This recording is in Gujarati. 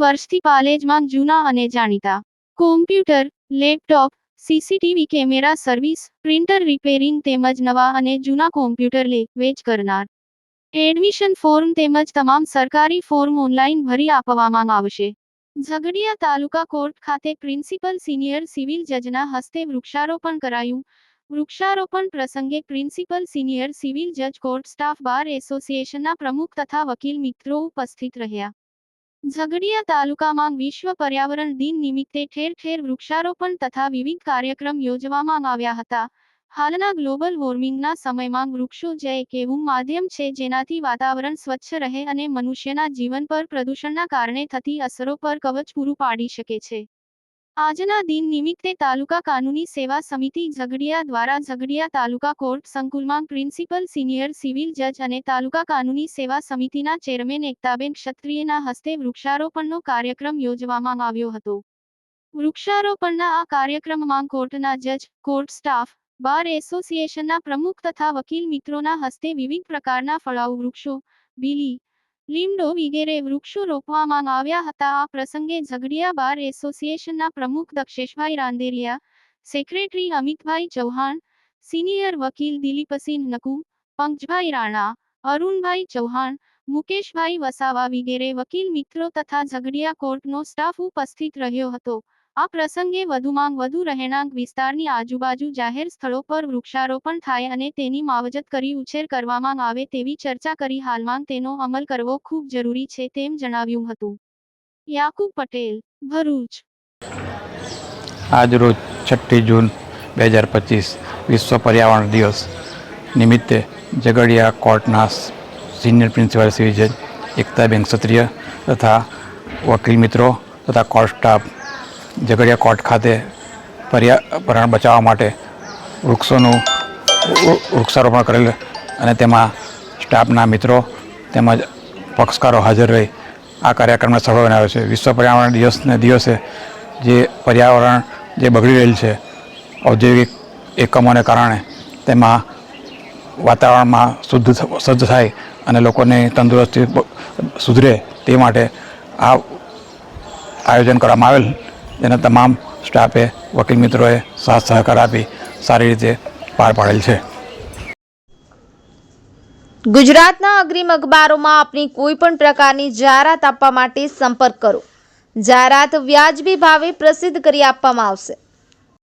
વર્ષથી પાલેજમાં જૂના અને જાણીતા. Computer laptop CCTV camera service printer repairing તેમજ નવા અને જૂના કોમ્પ્યુટર લે, વેચ કરનાર. એડમિશન ફોર્મ તેમજ તમામ સરકારી ફોર્મ ઓનલાઈન ભરી આપવામાં આવશે. ઝઘડિયા તાલુકા કોર્ટ ખાતે પ્રિન્સિપલ સિનિયર સિવિલ જજના હસ્તે વૃક્ષારોપણ કરાયું. વૃક્ષારોપણ પ્રસંગે પ્રિન્સિપલ સિનિયર સિવિલ જજ કોર્ટ સ્ટાફ બાર એસોસિએશનના પ્રમુખ તથા વકીલ મિત્રો ઉપસ્થિત રહ્યા. ઝઘડિયા તાલુકામાં વિશ્વ પર્યાવરણ દિન નિમિત્તે ઠેર ઠેર વૃક્ષારોપણ તથા વિવિધ કાર્યક્રમ યોજવામાં આવ્યા હતા. હાલના ગ્લોબલ વોર્મિંગના સમયમાં વૃક્ષો જે એક એવું માધ્યમ છે જેનાથી વાતાવરણ સ્વચ્છ રહે અને મનુષ્યના જીવન પર પ્રદૂષણના કારણે થતી અસરો પર કવચ પૂરું પાડી શકે છે. આજના દિન નિમિત્તે તાલુકા કાનૂની સેવા સમિતિ ઝઘડિયા દ્વારા ઝઘડિયા તાલુકા કોર્ટ સંકુલમાં પ્રિન્સિપલ, સિનિયર, સિવિલ જજ અને તાલુકા કાનૂની સેવા સમિતિના ચેરમેન એકતાબેન ક્ષત્રિયના હસ્તે વૃક્ષારોપણનો કાર્યક્રમ યોજવામાં આવ્યો હતો. વૃક્ષારોપણના આ કાર્યક્રમમાં કોર્ટના જજ, કોર્ટ સ્ટાફ, બાર એસોસિએશનના પ્રમુખ તથા વકીલ મિત્રોના હસ્તે વિવિધ પ્રકારના ફળાઉ વૃક્ષો બીલી લીમડો વગેરે વૃક્ષો રોપવામાં આવ્યા હતા. આ પ્રસંગે ઝઘડિયા બાર એસોસિએશનના પ્રમુખ દક્ષેશભાઈ રાંદેરિયા, સેક્રેટરી અમિતભાઈ ચૌહાણ, સિનિયર વકીલ દિલીપસિંહ નકુ, પંકજભાઈ રાણા, અરુણભાઈ ચૌહાણ, મુકેશભાઈ વસાવા વગેરે વકીલ મિત્રો તથા ઝઘડિયા કોર્ટનો સ્ટાફ ઉપસ્થિત રહ્યો હતો. આ પ્રસંગે વધુમાં વધુ રહેણાંક વિસ્તારની આજુબાજુ જાહેર સ્થળો પર વૃક્ષારોપણ થાય અને તેની માવજત કરી ઉછેર કરવામાં આવે તેવી ચર્ચા કરી હાલમાં તેનો અમલ કરવો ખૂબ જરૂરી છે તેમ જણાવ્યું હતું. યાકુબ પટેલ, ભરૂચ. આજરોજ છઠ્ઠી જૂન બે હજાર પચીસ, વિશ્વ પર્યાવરણ દિવસ નિમિત્તે ઝઘડિયા કોર્ટના સિનિયર પ્રિન્સિપાલ શ્રી એકતાબેન ક્ષત્રિય તથા વકીલ મિત્રો તથા કોર્ટ સ્ટાફ ઝઘડિયા કોર્ટ ખાતે પર્યાવરણ બચાવવા માટે વૃક્ષોનું વૃક્ષારોપણ કરેલ અને તેમાં સ્ટાફના મિત્રો તેમજ પક્ષકારો હાજર રહી આ કાર્યક્રમને સફળ બનાવ્યો છે. વિશ્વ પર્યાવરણ દિવસને દિવસે જે પર્યાવરણ જે બગડી રહેલ છે, ઔદ્યોગિક એકમોને કારણે તેમાં વાતાવરણમાં શુદ્ધ શુદ્ધ થાય અને લોકોની તંદુરસ્તી સુધરે તે માટે આ આયોજન કરવામાં આવેલ જેના તમામ સ્ટાફે વકીલ મિત્રોએ સાથ સહકાર આપી સારી રીતે પાર પાડેલ છે. ગુજરાતના અગ્રીમ અખબારોમાં આપની કોઈ પણ પ્રકારની જાહેરાત આપવા માટે સંપર્ક કરો. જાહેરાત વ્યાજબી ભાવે પ્રસિદ્ધ કરી આપવામાં આવશે.